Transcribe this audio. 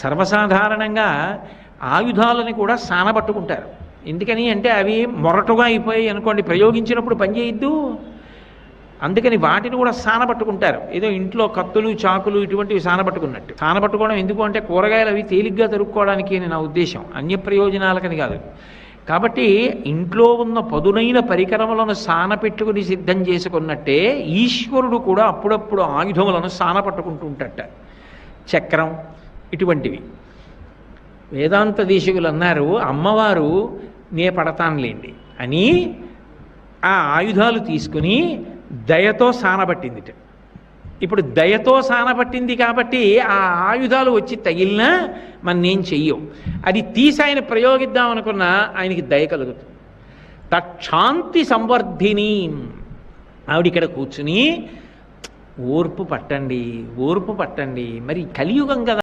సర్వసాధారణంగా ఆయుధాలని కూడా సానబట్టుకుంటారు ఎందుకని అంటే అవి మొరటుగా అయిపోయాయి అనుకోండి ప్రయోగించినప్పుడు పనిచేయద్దు అందుకని వాటిని కూడా సానబట్టుకుంటారు ఏదో ఇంట్లో కత్తులు చాకులు ఇటువంటివి సానబట్టుకున్నట్టు సానబట్టుకోవడం ఎందుకు అంటే కూరగాయలు అవి తేలిగ్గా తరుక్కోవడానికి అని నా ఉద్దేశం. అన్య ప్రయోజనాలకని కాదు. కాబట్టి ఇంట్లో ఉన్న పదునైన పరికరములను సానపెట్టుకుని సిద్ధం చేసుకున్నట్టే ఈశ్వరుడు కూడా అప్పుడప్పుడు ఆయుధములను సానపట్టుకుంటుంటట చక్రం ఇటువంటివి. వేదాంత దేశకులు అన్నారు అమ్మవారు నే పడతానులేండి అని ఆ ఆయుధాలు తీసుకుని దయతో సానబట్టిందిట ఇప్పుడు దయతో సానబట్టింది కాబట్టి ఆ ఆయుధాలు వచ్చి తగిలినా మన నేను చెయ్యవు. అది తీసి ఆయన ప్రయోగిద్దాం అనుకున్నా ఆయనకి దయ కలుగుతుంది. తక్షాంతి సంవర్ధిని. ఆవిడ ఇక్కడ కూర్చుని ఓర్పు పట్టండి ఓర్పు పట్టండి మరి కలియుగం కదా